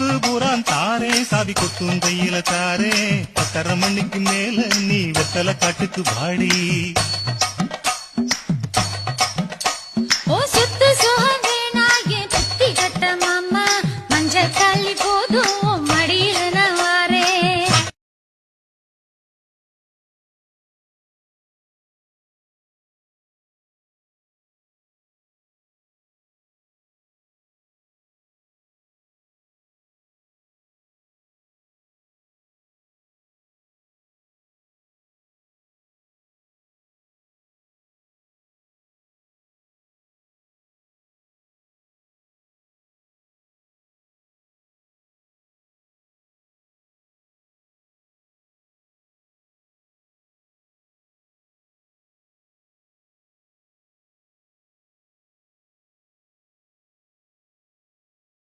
சொத்து புறான் தாரே. சாவி கொத்தும் கையில தாரே பத்தரை மணிக்கு மேல நீ வெத்தலை காட்டுக்கு பாடி ஓ சுத்து சுகம் வேணா என் சுத்தி கட்ட மாமா. மஞ்சள் தள்ளி போதும்